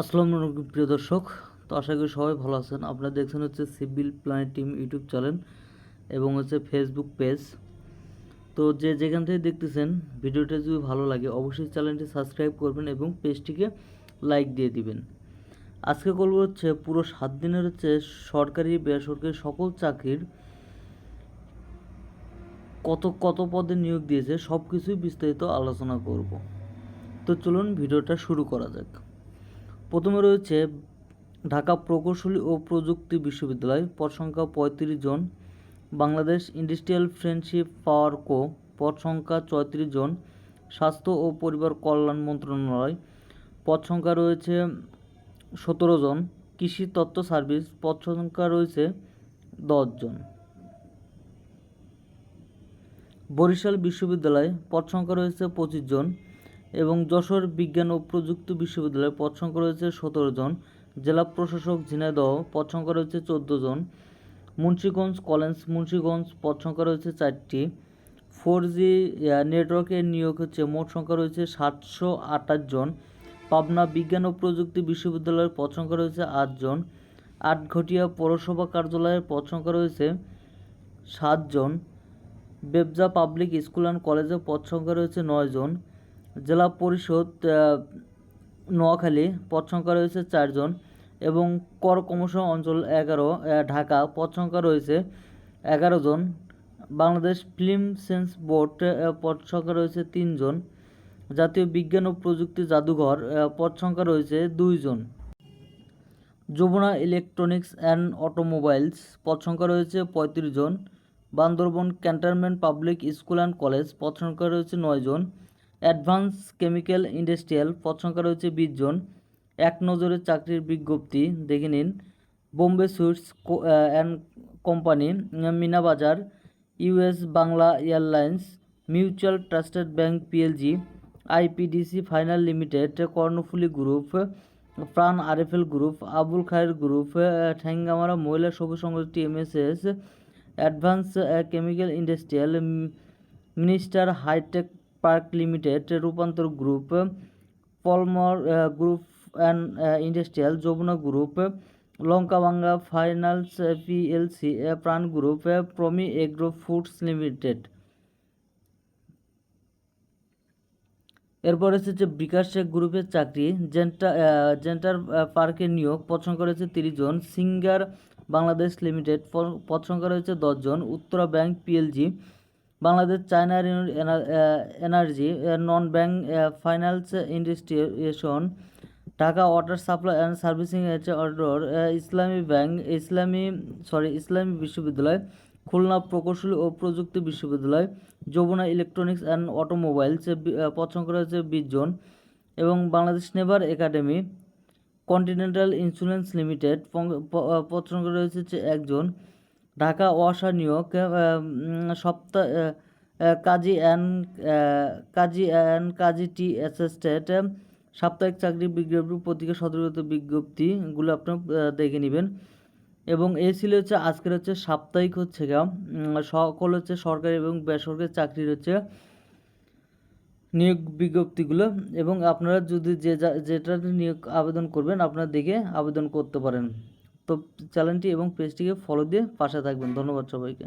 আসসালামু আলাইকুম প্রিয় দর্শক। তো আশা করি সবাই ভালো আছেন। আপনারা দেখছেন হচ্ছে civil planet team YouTube channel এবং হচ্ছে ফেসবুক পেজ তো যে যেখান থেকে দেখতেছেন, ভিডিওটা যদি ভালো লাগে, অবশ্যই চ্যানেলটি সাবস্ক্রাইব করবেন এবং পেজটিকে লাইক দিয়ে দিবেন। আজকে করব হচ্ছে পুরো সাত দিনের হচ্ছে সরকারি, বেসরকারি সকল চাকরির কত কত পদে নিয়োগ দিয়েছে সব কিছুই বিস্তারিত আলোচনা করব। তো চলুন ভিডিওটা শুরু করা যাক। প্রথমে রয়েছে ঢাকা প্রকৌশলী ও প্রযুক্তি বিশ্ববিদ্যালয়, পদ সংখ্যা পঁয়ত্রিশ জন। Bangladesh industrial friendship power co, পদ সংখ্যা চৌত্রিশ জন। স্বাস্থ্য ও পরিবার কল্যাণ মন্ত্রণালয়, পদ সংখ্যা রয়েছে সতেরো জন। কৃষি তত্ত্ব সার্ভিস, পদ সংখ্যা রয়েছে দশ জন। বরিশাল বিশ্ববিদ্যালয়, পদ সংখ্যা রয়েছে পঁচিশ জন। এবং যশোর বিজ্ঞান ও প্রযুক্তি বিশ্ববিদ্যালয়ে পদ সংখ্যা রয়েছে সতেরো জন, জেলা প্রশাসক ঝিনাইদহ পদ সংখ্যা রয়েছে চোদ্দ জন, মুন্সীগঞ্জ কলেজ মুন্সীগঞ্জ পদ সংখ্যা রয়েছে চারটি, ফোর জি নেটওয়ার্কের নিয়োগ হচ্ছে মোট সংখ্যা রয়েছে সাতশো আটাশ জন, পাবনা বিজ্ঞান ও প্রযুক্তি বিশ্ববিদ্যালয়ের পদ সংখ্যা রয়েছে আটজন আটঘটিয়া পৌরসভা কার্যালয়ের পদ সংখ্যা রয়েছে সাতজন বেবজা পাবলিক স্কুল অ্যান্ড কলেজের পদ সংখ্যা রয়েছে নয় জন জেলা পরিষদ নোয়াখালী পদ সংখ্যা রয়েছে চারজন এবং কর কমিশন অঞ্চল এগারো ঢাকা পদ সংখ্যা রয়েছে এগারো জন। বাংলাদেশ ফিল্ম সেন্স বোর্ড পদ সংখ্যা রয়েছে তিনজন। জাতীয় বিজ্ঞান ও প্রযুক্তি জাদুঘর পদ সংখ্যা রয়েছে দুইজন। যমুনা ইলেকট্রনিক্স অ্যান্ড অটোমোবাইলস পদ সংখ্যা রয়েছে পঁয়ত্রিশ জন। Bandarban cantonment public school and college পদ সংখ্যা রয়েছে নয় জন। অ্যাডভান্স কেমিক্যাল ইন্ডাস্ট্রিয়াল পদ সংখ্যা রয়েছে বিশ জন। এক নজরে চাকরির বিজ্ঞপ্তি, দেখে নিন। Bombay sweets and company Meena Meenabazar, US Bangla airlines, mutual trusted bank PLC, IPDC finance limited, Karnaphuli group, Pran RFL group, Abul Khair group Thengamara Mohila Sabuj Songothon TMSS advance chemical industrial minister hitech park limited Rupantor group, Palmal group and industrial, Jamuna group LankaBangla finance PLC Pran group Promi agro foods limited. এরপর হচ্ছে বিকাশ গ্রুপের চাকরি, জেন্টা জেন্টার পার্কের নিয়োগ, পছন্দ রয়েছে তিরিশ জন। Singer Bangladesh limited, পছন্দ সংখ্যা রয়েছে দশজন Uttara bank, PLC Bangladesh China energy non bank finance industrialisation Dhaka water supply and servicing order Islami bank, Islami, sorry, Islami বিশ্ববিদ্যালয়, খুলনা প্রকৌশলী ও প্রযুক্তি বিশ্ববিদ্যালয়, যমুনা ইলেকট্রনিক্স অ্যান্ড অটোমোবাইলস পদ সংখ্যা রয়েছে বিশ জন, এবং Bangladesh naval academy, continental insurance limited পদ সংখ্যা রয়েছে একজন ঢাকা নিয়োগ সপ্তাহ Kazi and Kazi and Kazi tea assistant সাপ্তাহিক চাকরি বিজ্ঞপ্তি পত্রিকা সতর্কত বিজ্ঞপ্তিগুলো আপনার দেখে নেবেন। এবং এ ছিল হচ্ছে আজকের হচ্ছে সাপ্তাহিক হচ্ছে গা সকল হচ্ছে সরকারি এবং বেসরকারি চাকরির হচ্ছে নিয়োগ বিজ্ঞপ্তিগুলো। এবং আপনারা যদি যে যেটা নিয়োগ আবেদন করবেন, আপনারা দেখে আবেদন করতে পারেন। তো চ্যানেলটি এবং পেজটিকে ফলো দিয়ে পাশে থাকবেন। ধন্যবাদ সবাইকে।